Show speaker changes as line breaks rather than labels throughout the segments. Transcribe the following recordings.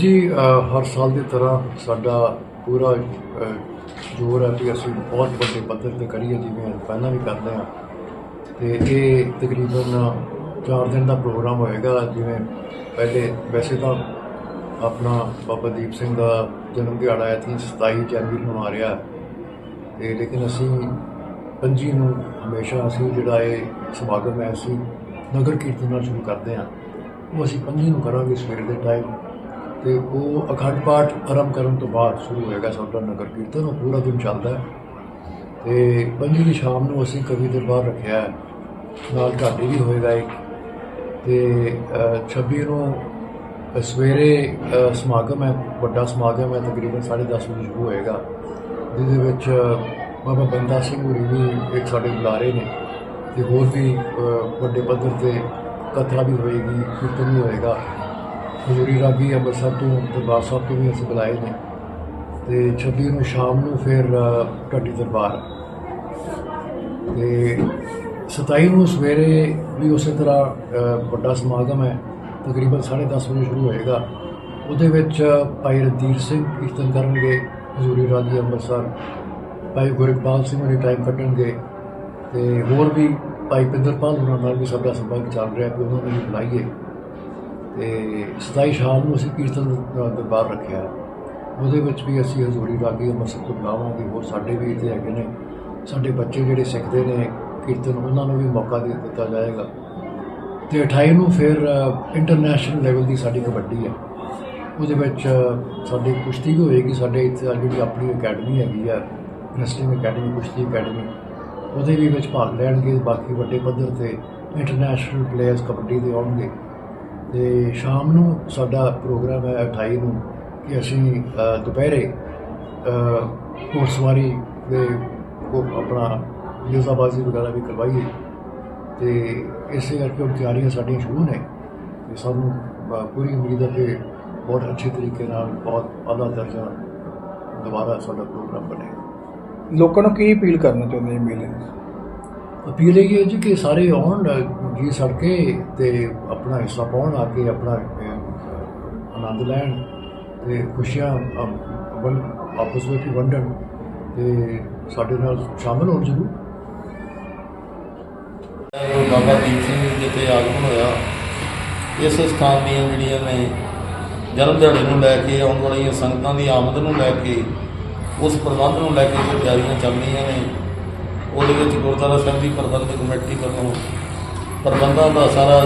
ਜੀ ਹਰ ਸਾਲ ਦੀ ਤਰ੍ਹਾਂ ਸਾਡਾ ਪੂਰਾ ਜ਼ੋਰ ਹੈ ਕਿ ਅਸੀਂ ਬਹੁਤ ਵੱਡੇ ਪੱਧਰ ਤੇ ਕਰੀਏ, ਜਿਵੇਂ ਪਹਿਲਾਂ ਵੀ ਕਰਦੇ ਹਾਂ। ਤੇ ਇਹ ਤਕਰੀਬਨ 4 ਦਿਨ ਦਾ ਪ੍ਰੋਗਰਾਮ ਹੋਏਗਾ, ਜਿਵੇਂ ਪਹਿਲੇ ਵੈਸੇ ਤਾਂ ਆਪਣਾ ਬਾਬਾ ਦੀਪ ਸਿੰਘ ਦਾ ਜਨਮ ਦਿਹਾੜਾ ਆਇਆ ਹੈ 27 ਜਨਵਰੀ ਨੂੰ ਆ ਰਿਹਾ ਤੇ ਲੇਕਿਨ ਅਸੀਂ ਪੰਜੀ ਨੂੰ ਹਮੇਸ਼ਾ ਅਸੀਂ ਜਿਹੜਾ ਇਹ ਸਮਾਗਮ ਹੈ, ਅਸੀਂ ਨਗਰ ਕੀਰਤਨ ਨਾਲ ਸ਼ੁਰੂ ਕਰਦੇ ਹਾਂ। ਉਹ ਅਸੀਂ ਪੰਜੀ ਨੂੰ ਕਰਾਂਗੇ ਸਵੇਰ ਦੇ ਟਾਈਮ ਤੇ ਉਹ ਅਖੰਡ ਪਾਠ ਆਰੰਭ ਕਰਨ ਤੋਂ ਬਾਅਦ ਸ਼ੁਰੂ ਹੋਏਗਾ ਸਾਡਾ ਨਗਰ ਕੀਰਤਨ ਉਹ ਪੂਰਾ ਦਿਨ ਚੱਲਦਾ ਹੈ। ਤੇ ਪੰਜੀ ਦੀ ਸ਼ਾਮ ਨੂੰ ਅਸੀਂ ਕਵੀ ਦਰਬਾਰ ਰੱਖਿਆ ਹੈ। ਨਾਲ ਢਾਡੀ ਵੀ ਹੋਏਗਾ ਇੱਕ। ਤੇ ਅ, 26 ਨੂੰ ਸਵੇਰੇ ਸਮਾਗਮ ਹੈ ਵੱਡਾ ਸਮਾਗਮ ਹੈ ਤਕਰੀਬਨ 10:30 ਵਜੇ ਸ਼ੁਰੂ ਹੋਏਗਾ। ਜਿਹਦੇ ਵਿੱਚ ਬਾਬਾ ਬੰਦਾ ਸਿੰਘ ਹੋਰੀ ਵੀ ਇੱਕ ਸਾਡੇ ਬੁਲਾਰੇ ਨੇ। ਤੇ ਹੋਰ ਵੀ ਵੱਡੇ ਪੱਧਰ ਤੇ ਕਥਾ ਵੀ ਹੋਏਗੀ ਕੀਰਤਨ ਵੀ ਹੋਏਗਾ। ਹਜ਼ੂਰੀ ਰਾਗੀ ਅੰਮ੍ਰਿਤਸਰ ਤੋਂ ਦਰਬਾਰ ਸਾਹਿਬ ਤੋਂ ਵੀ ਅਸੀਂ ਬੁਲਾਏ ਨੇ। ਤੇ 26 ਨੂੰ ਸ਼ਾਮ ਨੂੰ ਫਿਰ ਅ, ਢਾਡੀ ਦਰਬਾਰ। ਤੇ 27 ਨੂੰ ਸਵੇਰੇ ਵੀ ਉਸੇ ਤਰ੍ਹਾਂ ਵੱਡਾ ਸਮਾਗਮ ਹੈ। ਤਕਰੀਬਨ 10:30 ਵਜੇ ਸ਼ੁਰੂ ਹੋਏਗਾ। ਉਹਦੇ ਵਿੱਚ ਭਾਈ ਰਣਧੀਰ ਸਿੰਘ ਕੀਰਤਨ ਕਰਨਗੇ ਹਜ਼ੂਰੀ ਰਾਗੀ ਅੰਮ੍ਰਿਤਸਰ ਭਾਈ ਗੁਰਪਾਲ ਸਿੰਘ ਉਹਨੇ ਟਾਈਮ ਕੱਢਣਗੇ। ਤੇ ਹੋਰ ਵੀ ਭਾਈ ਪਿੰਦਰਪਾਲ ਉਹਨਾਂ ਨਾਲ ਵੀ ਸਾਡਾ ਸੰਬੰਧ ਚੱਲ ਰਿਹਾ ਕਿ ਉਹਨਾਂ ਨੂੰ ਵੀ ਬੁਲਾਈਏ। ਤੇ 27 ਸ਼ਾਮ ਨੂੰ ਅਸੀਂ ਕੀਰਤਨ ਦਰਬਾਰ ਰੱਖਿਆ ਉਹਦੇ ਵਿੱਚ ਵੀ ਅਸੀਂ ਹਜ਼ੂਰੀ ਰਾਗੀ ਅੰਮ੍ਰਿਤਸਰ ਤੋਂ ਬੁਲਾਵਾਂਗੇ ਹੋਰ ਸਾਡੇ ਵੀ ਇੱਥੇ ਹੈਗੇ ਨੇ। ਸਾਡੇ ਬੱਚੇ ਜਿਹੜੇ ਸਿੱਖਦੇ ਨੇ ਕੀਰਤਨ, ਉਹਨਾਂ ਨੂੰ ਵੀ ਮੌਕਾ ਦੇ ਦਿੱਤਾ ਜਾਏਗਾ। ਤੇ 28 ਨੂੰ ਫਿਰ ਇੰਟਰਨੈਸ਼ਨਲ ਲੈਵਲ ਦੀ ਸਾਡੀ ਕਬੱਡੀ ਹੈ। ਉਹਦੇ ਵਿੱਚ ਸਾਡੀ ਕੁਸ਼ਤੀ ਵੀ ਹੋਏਗੀ। ਸਾਡੇ ਇੱਥੇ ਜਿਹੜੀ ਆਪਣੀ ਅਕੈਡਮੀ ਹੈਗੀ ਆ ਰੈਸਲਿੰਗ ਅਕੈਡਮੀ ਕੁਸ਼ਤੀ ਅਕੈਡਮੀ ਉਹਦੇ ਵੀ ਵਿੱਚ ਭਾਗ ਲੈਣਗੇ। ਬਾਕੀ ਵੱਡੇ ਪੱਧਰ ਤੇ ਇੰਟਰਨੈਸ਼ਨਲ ਪਲੇਅਰਸ ਕਬੱਡੀ ਦੇ ਆਉਣਗੇ। ਤੇ ਸ਼ਾਮ ਨੂੰ ਸਾਡਾ ਪ੍ਰੋਗਰਾਮ ਹੈ 28 ਨੂੰ ਕਿ ਅਸੀਂ ਦੁਪਹਿਰੇ ਘੋੜਸਵਾਰੀ ਦੇ ਉਹ ਆਪਣਾ ਨਿਜ਼ਾਬਾਜ਼ੀ ਵਗੈਰਾ ਵੀ ਕਰਵਾਈਏ। ਤੇ ਇਸੇ ਕਰਕੇ ਹੁਣ ਤਿਆਰੀਆਂ ਸਾਡੀਆਂ ਸ਼ੁਰੂ ਨੇ। ਤੇ ਸਾਨੂੰ ਅ, ਪੂਰੀ ਉਮੀਦ ਹੈ ਕਿ ਬਹੁਤ ਅੱਛੇ ਤਰੀਕੇ ਨਾਲ ਬਹੁਤ ਆਲਾ ਦਰਜਾ ਦੁਬਾਰਾ ਸਾਡਾ ਪ੍ਰੋਗਰਾਮ ਬਣੇਗਾ।
ਲੋਕਾਂ ਨੂੰ ਕੀ ਅਪੀਲ ਕਰਨਾ ਚਾਹੁੰਦੇ ਇਹ ਮੇਲੇ?
ਅਪੀਲ ਇਹ ਹੈ ਜੀ ਕਿ ਸਾਰੇ ਆਉਣ ਜੀ ਸੜਕੇ ਤੇ ਆਪਣਾ ਹਿੱਸਾ ਪਾਉਣ ਆ ਕੇ ਆਪਣਾ ਆਨੰਦ ਲੈਣ ਤੇ ਖੁਸ਼ੀਆਂ ਅਮ, ਆਪਸ ਵਿੱਚ ਹੀ ਵੰਡਣ ਤੇ ਸਾਡੇ ਨਾਲ ਸ਼ਾਮਲ ਹੋਣ ਜ਼ਰੂਰ।
ਬਾਬਾ ਦੀਪ ਸਿੰਘ ਜੀ ਜਿੱਥੇ ਆਗਮਨ ਹੋਇਆ ਇਸ ਸਥਾਨ ਦੀਆਂ ਜਿਹੜੀਆਂ ਨੇ ਜਨਮ ਦਿਹਾੜੇ ਨੂੰ ਲੈ ਕੇ ਆਉਣ ਵਾਲੀਆਂ ਸੰਗਤਾਂ ਦੀ ਆਮਦ ਨੂੰ ਲੈ ਕੇ ਉਸ ਪ੍ਰਬੰਧ ਨੂੰ ਲੈ ਕੇ ਜੋ ਤਿਆਰੀਆਂ ਚੱਲ ਰਹੀਆਂ ਨੇ ਉਹਦੇ ਵਿੱਚ ਗੁਰਦੁਆਰਾ ਸਾਹਿਬ ਦੀ ਪ੍ਰਬੰਧਕ ਕਮੇਟੀ ਵੱਲੋਂ ਪ੍ਰਬੰਧਾਂ ਦਾ ਸਾਰਾ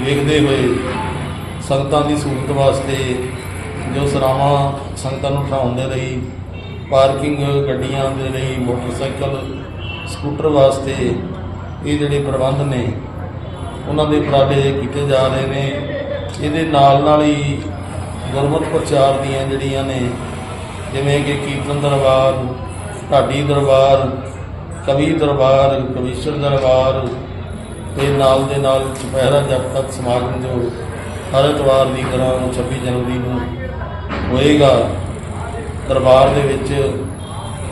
ਵੇਖਦੇ ਹੋਏ ਸੰਗਤਾਂ ਦੀ ਸਹੂਲਤ ਵਾਸਤੇ ਜੋ ਸਰਾਵਾਂ ਸੰਗਤਾਂ ਨੂੰ ਠਹਿਰਾਉਣ ਦੇ ਲਈ, ਪਾਰਕਿੰਗ ਗੱਡੀਆਂ ਦੇ ਲਈ, ਮੋਟਰਸਾਈਕਲ, ਸਕੂਟਰ ਵਾਸਤੇ ਇਹ ਜਿਹੜੇ ਪ੍ਰਬੰਧ ਨੇ, ਉਹਨਾਂ ਦੇ ਉਪਰਾਲੇ ਕੀਤੇ ਜਾ ਰਹੇ ਨੇ। ਇਹਦੇ ਨਾਲ ਨਾਲ ਹੀ ਗੁਰਮਤ ਪ੍ਰਚਾਰ ਦੀਆਂ ਜਿਹੜੀਆਂ ਨੇ, ਜਿਵੇਂ ਕਿ ਕੀਰਤਨ ਦਰਬਾਰ, ਢਾਡੀ ਦਰਬਾਰ, ਕਵੀ ਦਰਬਾਰ, ਕਵੀਸ਼ਰ ਦਰਬਾਰ ਤੇ ਨਾਲ ਦੇ ਨਾਲ ਦੁਪਹਿਰਾ ਜਪ ਤੱਕ ਸਮਾਗਮ ਜੋ ਹਰ ਐਤਵਾਰ ਦੀ ਤਰ੍ਹਾਂ 26 ਜਨਵਰੀ ਨੂੰ ਹੋਏਗਾ, ਦਰਬਾਰ ਦੇ ਵਿੱਚ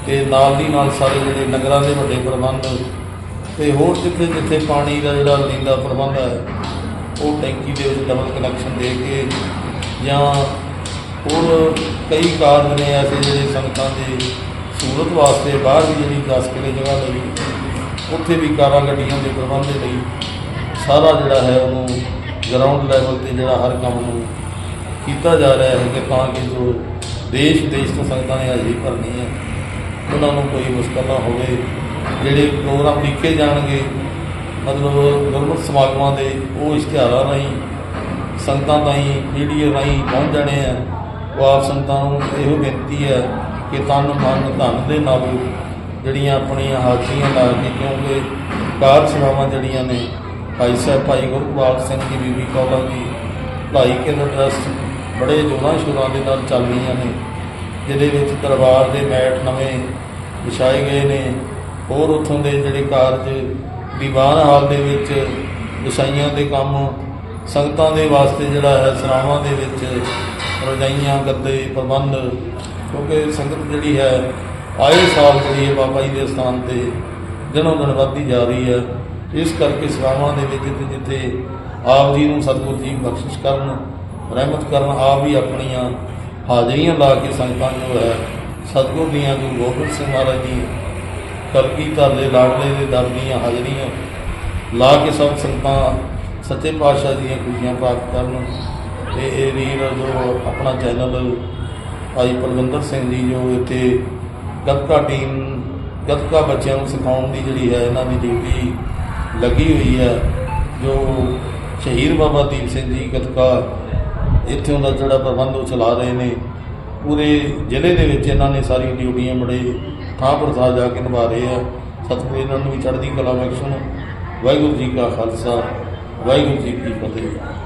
ਤੇ ਨਾਲ ਦੀ ਨਾਲ ਸਾਰੇ ਜਿਹੜੇ ਨਗਰਾਂ ਦੇ ਵੱਡੇ ਪ੍ਰਬੰਧ ਤੇ ਹੋਰ ਜਿੱਥੇ ਜਿੱਥੇ ਪਾਣੀ ਦਾ ਜਿਹੜਾ ਲੀਂਦਾ ਪ੍ਰਬੰਧ ਹੈ, ਉਹ ਟੈਂਕੀ ਦੇ ਵਿੱਚ ਡਬਲ ਕਨੈਕਸ਼ਨ ਦੇ ਕੇ ਜਾਂ ਹੋਰ ਕਈ ਕਾਰਨ ਨੇ ਐਸੇ ਜਿਹੜੇ ਸੰਗਤਾਂ ਦੇ ਸੂਰਤ ਵਾਸਤੇ ਬਾਹਰ ਵੀ ਜਿਹੜੀ 10 ਕਿਲੇ ਜਗ੍ਹਾ ਲਈ ਉੱਥੇ ਵੀ ਕਾਰਾਂ ਗੱਡੀਆਂ ਦੇ ਪ੍ਰਬੰਧ ਦੇ ਲਈ ਸਾਰਾ ਜਿਹੜਾ ਹੈ ਉਹਨੂੰ ਗਰਾਊਂਡ ਲੈਵਲ ਤੇ ਜਿਹੜਾ ਹਰ ਕੰਮ ਨੂੰ ਕੀਤਾ ਜਾ ਰਿਹਾ ਹੈ ਕਿ ਤਾਂ ਕਿ ਜੋ ਦੇਸ਼ ਵਿਦੇਸ਼ ਤੋਂ ਸੰਗਤਾਂ ਨੇ ਹਾਜ਼ਰੀ ਭਰਨੀ ਹੈ, ਉਹਨਾਂ ਨੂੰ ਕੋਈ ਮੁਸ਼ਕਲ ਨਾ ਹੋਵੇ। ਜਿਹੜੇ ਪ੍ਰੋਗਰਾਮ ਲਿਖੇ ਜਾਣਗੇ, ਮਤਲਬ ਗੁਰਮਤਿ ਸਮਾਗਮਾਂ ਦੇ ਉਹ ਇਸ਼ਤਿਹਾਰਾਂ ਰਾਹੀਂ ਸੰਗਤਾਂ ਤਾਈਂ ਮੀਡੀਆ ਰਾਹੀਂ ਪਹੁੰਚ ਜਾਣੇ ਆ। ਉਹ ਆਪ ਸੰਗਤਾਂ ਨੂੰ ਇਹੋ ਬੇਨਤੀ ਹੈ ਕਿ ਤਨ, ਮਨ, ਧਨ ਦੇ ਨਾਲ ਜਿਹੜੀਆਂ ਆਪਣੀਆਂ ਹਾਜ਼ਰੀਆਂ ਲਾ ਕੇ ਕਿਉਂਕਿ ਕਾਰ ਸੇਵਾਵਾਂ ਜਿਹੜੀਆਂ ਨੇ, ਭਾਈ ਸਾਹਿਬ, ਭਾਈ ਗੁਰਪਾਲ ਸਿੰਘ ਜੀ, ਬੀਬੀ ਕੌਲਾ ਦੀ ਭਾਈ ਕੇਂਦਰ ਟਰਸਟ ਬੜੇ ਜੋਰਾਂ ਸ਼ੁਰਾਂ ਦੇ ਨਾਲ ਚੱਲ ਰਹੀਆਂ ਨੇ, ਜਿਹਦੇ ਵਿੱਚ ਦਰਬਾਰ ਦੇ ਮੈਟ ਨਵੇਂ ਵਿਛਾਏ ਗਏ ਨੇ, ਹੋਰ ਉੱਥੋਂ ਦੇ ਜਿਹੜੇ ਕਾਰਜ ਦੀਵਾਨ ਹਾਲ ਦੇ ਵਿੱਚ ਵਿਛਾਈਆਂ ਦੇ ਕੰਮ, ਸੰਗਤਾਂ ਦੇ ਵਾਸਤੇ ਜਿਹੜਾ ਹੈ, ਸਰਾਵਾਂ ਦੇ ਵਿੱਚ ਰਜਾਈਆਂ, ਗੱਦੇ, ਪ੍ਰਬੰਧ, ਕਿਉਂਕਿ ਸੰਗਤ ਜਿਹੜੀ ਹੈ ਆਏ ਸਾਲ ਜਿਹੜੀ ਹੈ ਬਾਬਾ ਜੀ ਦੇ ਸਥਾਨ ਤੇ, ਦਿਨੋਂ ਦਿਨ ਵੱਧਦੀ ਜਾ ਰਹੀ ਹੈ। ਇਸ ਕਰਕੇ ਸੇਵਾਵਾਂ ਦੇ ਵਿੱਚ ਜਿੱਥੇ ਜਿੱਥੇ ਆਪ ਜੀ ਨੂੰ ਸਤਿਗੁਰੂ ਜੀ ਬਖਸ਼ਿਸ਼ ਕਰਨ, ਰਹਿਮਤ ਕਰਨ, ਆਪ ਹੀ ਆਪਣੀਆਂ ਹਾਜ਼ਰੀਆਂ ਲਾ ਕੇ ਸੰਗਤਾਂ ਨੂੰ ਜੋ ਹੈ। ਸਤਿਗੁਰ ਦੀਆਂ ਗੁਰੂ ਗੋਬਿੰਦ ਸਿੰਘ ਮਹਾਰਾਜ ਦੀ ਕਲਗੀ ਦੇ ਲਾੜਲੇ ਦੇ ਦਰ ਦੀਆਂ ਹਾਜ਼ਰੀਆਂ ਲਾ ਕੇ ਸਭ ਸੰਗਤਾਂ ਸੱਚੇ ਪਾਤਸ਼ਾਹ ਦੀਆਂ ਖੁਸ਼ੀਆਂ ਪ੍ਰਾਪਤ ਕਰਨ। ਤੇ ਇਹ ਵੀਰ ਜੋ ਆਪਣਾ ਚੈਨਲ ਭਾਈ ਪਰਵਿੰਦਰ ਸਿੰਘ ਜੀ ਜੋ ਇੱਥੇ ਗੱਤਕਾ ਟੀਮ ਗੱਤਕਾ ਬੱਚਿਆਂ ਨੂੰ ਸਿਖਾਉਣ ਦੀ ਜਿਹੜੀ ਹੈ, ਇਹਨਾਂ ਦੀ ਡਿਊਟੀ ਲੱਗੀ ਹੋਈ ਹੈ। ਜੋ ਸ਼ਹੀਦ ਬਾਬਾ ਦੀਪ ਸਿੰਘ ਜੀ ਗੱਤਕਾ ਇੱਥੋਂ ਦਾ ਜਿਹੜਾ ਪ੍ਰਬੰਧ ਉਹ ਚਲਾ ਰਹੇ ਨੇ, ਪੂਰੇ ਜ਼ਿਲ੍ਹੇ ਦੇ ਵਿੱਚ ਇਹਨਾਂ ਨੇ ਸਾਰੀ ਡਿਊਟੀਆਂ ਬੜੇ ਥਾਂ ਪ੍ਰਥਾ ਜਾ ਕੇ ਨਿਭਾ ਰਹੇ ਆ। ਸਤਿਗੁਰੂ ਇਹਨਾਂ ਨੂੰ ਵੀ ਚੜ੍ਹਦੀ ਕਲਾ ਬਖਸ਼ਣ ਵਾਹਿਗੁਰੂ ਜੀ ਕਾ ਖਾਲਸਾ, ਵਾਹਿਗੁਰੂ ਜੀ ਕੀ ਫਤਿਹ।